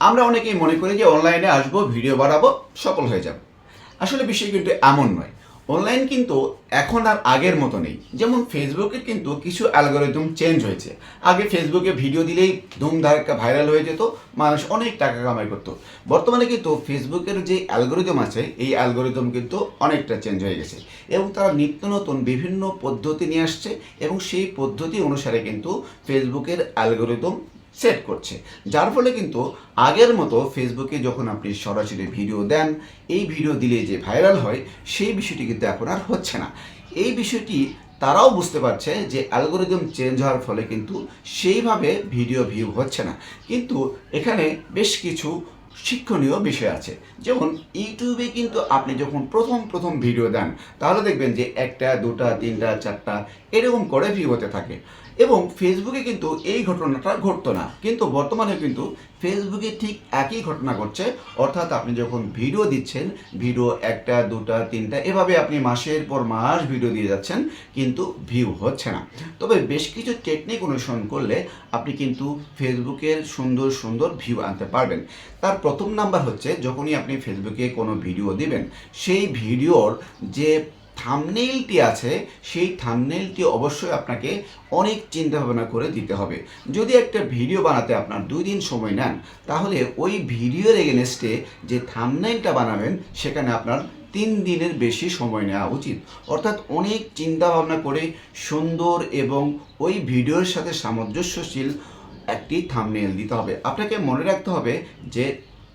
আমরা অনেকেই মনে করি যে অনলাইনে আসব, ভিডিও বানাবো, সফল হয়ে যাব। আসলে বিষয় কিন্তু এমন নয়। অনলাইন কিন্তু এখন আর আগের মতো নেই। যেমন ফেসবুকের কিন্তু কিছু অ্যালগোরিদম চেঞ্জ হয়েছে। আগে ফেসবুকে ভিডিও দিলেই ধুমধারাক্কা ভাইরাল হয়ে যেত, মানুষ অনেক টাকা কামাই করতো। বর্তমানে কিন্তু ফেসবুকের যে অ্যালগোরিদম আছে, এই অ্যালগোরিদম কিন্তু অনেকটা চেঞ্জ হয়ে গেছে এবং তারা নিত্য নতুন বিভিন্ন পদ্ধতি নিয়ে আসছে এবং সেই পদ্ধতি অনুসারে কিন্তু ফেসবুকের অ্যালগোরিদম সেট করছে। যার ফলে কিন্তু আগের মতো ফেসবুকে যখন আপনি সরাসরি ভিডিও দেন, এই ভিডিও দিলে যে ভাইরাল হয়, সেই বিষয়টি কিন্তু এখন আর হচ্ছে না। এই বিষয়টি তারাও বুঝতে পারছে যে অ্যালগোরিজম চেঞ্জ হওয়ার ফলে কিন্তু সেইভাবে ভিডিও ভিউ হচ্ছে না। কিন্তু এখানে বেশ কিছু শিক্ষণীয় বিষয় আছে। যেমন, ইউটিউবে কিন্তু আপনি যখন প্রথম প্রথম ভিডিও দেন, তাহলে দেখবেন যে একটা, দুটা, তিনটা, চারটা এরকম করে ভিউ হতে থাকে। এবং ফেসবুকে কিন্তু এই ঘটনাটা ঘটতো না। কিন্তু বর্তমানে কিন্তু ফেসবুকে ঠিক একই ঘটনা ঘটছে। অর্থাৎ আপনি যখন ভিডিও দিচ্ছেন, ভিডিও একটা, দুটা, তিনটা, এভাবে আপনি মাসের পর মাস ভিডিও দিয়ে যাচ্ছেন, কিন্তু ভিউ হচ্ছে না। তবে বেশ কিছু টেকনিক অনুসরণ করলে আপনি কিন্তু ফেসবুকের সুন্দর সুন্দর ভিউ আনতে পারবেন। তার প্রথম নাম্বার হচ্ছে, যখনই আপনি ফেসবুকে কোনো ভিডিও দিবেন, সেই ভিডিওর যে থামনেইলটি আছে, সেই থামনেইলটি অবশ্যই আপনাকে অনেক চিন্তা ভাবনা করে দিতে হবে। যদি একটা ভিডিও বানাতে আপনার দুই দিন সময় নেন, তাহলে ওই ভিডিওর এগেনস্টে যে থামনেইলটা বানাবেন, সেখানে আপনার তিন দিনের বেশি সময় নেওয়া উচিত। অর্থাৎ অনেক চিন্তা ভাবনা করে সুন্দর এবং ওই ভিডিওর সাথে সামঞ্জস্যশীল একটি থামনেইল দিতে হবে। আপনাকে মনে রাখতে হবে যে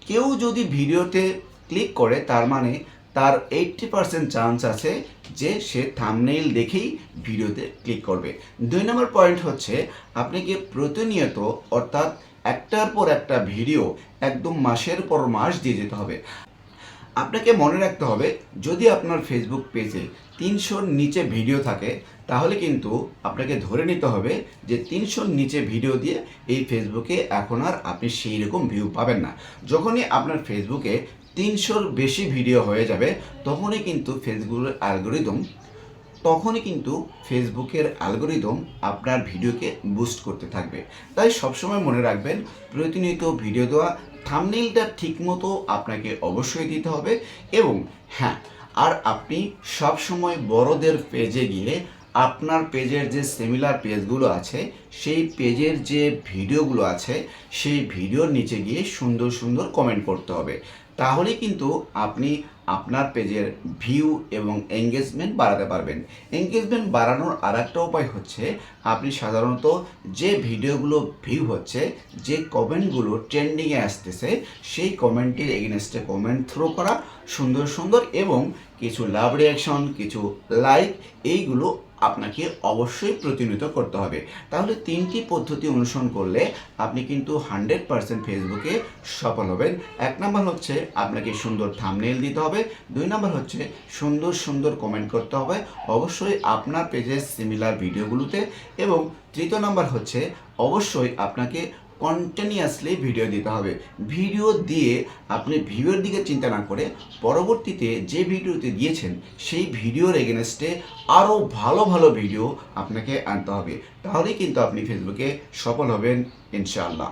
কেউ যদি ভিডিওতে ক্লিক করে, তার মানে তার এইট্টি পার্সেন্ট চান্স আছে যে সে থামনেইল দেখেই ভিডিওতে ক্লিক করবে। দুই নম্বর পয়েন্ট হচ্ছে আপনাকে প্রতিনিয়ত, অর্থাৎ একটার পর একটা ভিডিও একদম মাসের পর মাস দিয়ে যেতে হবে? আপনাকে মনে রাখতে হবে, যদি আপনার ফেসবুক পেজে তিনশোর নিচে ভিডিও থাকে, তাহলে কিন্তু আপনাকে ধরে নিতে হবে যে তিনশোর নিচে ভিডিও দিয়ে এই ফেসবুকে এখন আর আপনি সেই রকম ভিউ পাবেন না। যখনই আপনার ফেসবুকে তিনশোর বেশি ভিডিও হয়ে যাবে, তখনই কিন্তু ফেসবুকের অ্যালগোরিদম তখনই কিন্তু ফেসবুকের অ্যালগোরিদম আপনার ভিডিওকে বুস্ট করতে থাকবে। তাই সবসময় মনে রাখবেন, প্রতিনিয়ত ভিডিও দেওয়া থামনেইলটা ঠিকমতো আপনাকে অবশ্যই দিতে হবে এবং হ্যাঁ আর আপনি সবসময় বড়দের পেজে গিয়ে আপনার পেজের যে সিমিলার পেজগুলো আছে, সেই পেজের যে ভিডিওগুলো আছে, সেই ভিডিওর নিচে গিয়ে সুন্দর সুন্দর কমেন্ট করতে হবে। তাহলে কিন্তু আপনি আপনার পেজের ভিউ এবং এঙ্গেজমেন্ট বাড়াতে পারবেন। এঙ্গেজমেন্ট বাড়ানোর আর একটা উপায় হচ্ছে, আপনি সাধারণত যে ভিডিওগুলো ভিউ হচ্ছে, যে কমেন্টগুলো ট্রেন্ডিংয়ে আসতেছে, সেই কমেন্টের এগেনস্টে কমেন্ট থ্রো করা সুন্দর সুন্দর এবং কিছু লাভ রিয়াকশন কিছু লাইক এইগুলো আপনাকে অবশ্যই প্রতিনিয়ত করতে হবে। তাহলে তিনটি পদ্ধতি অনুসরণ করলে আপনি কিন্তু হান্ড্রেড পারসেন্ট ফেসবুকে সফল হবেন। এক নম্বর হচ্ছে আপনাকে সুন্দর থামনেল দিতে হবে। দুই নম্বর হচ্ছে সুন্দর সুন্দর কমেন্ট করতে হবে। অবশ্যই আপনার পেজের সিমিলার ভিডিওগুলোতে এবং তৃতীয় নম্বর হচ্ছে অবশ্যই আপনাকে কন্টিনিউয়াসলি ভিডিও দিতে হবে। ভিডিও দিয়ে আপনি ভিউয়ের দিকে চিন্তা না করে পরবর্তীতে যে ভিডিওতে দিয়েছেন সেই ভিডিওর এগেনস্টে আরও ভালো ভালো ভিডিও আপনাকে আনতে হবে। তাহলেই কিন্তু আপনি ফেসবুকে সফল হবেন, ইনশাআল্লাহ।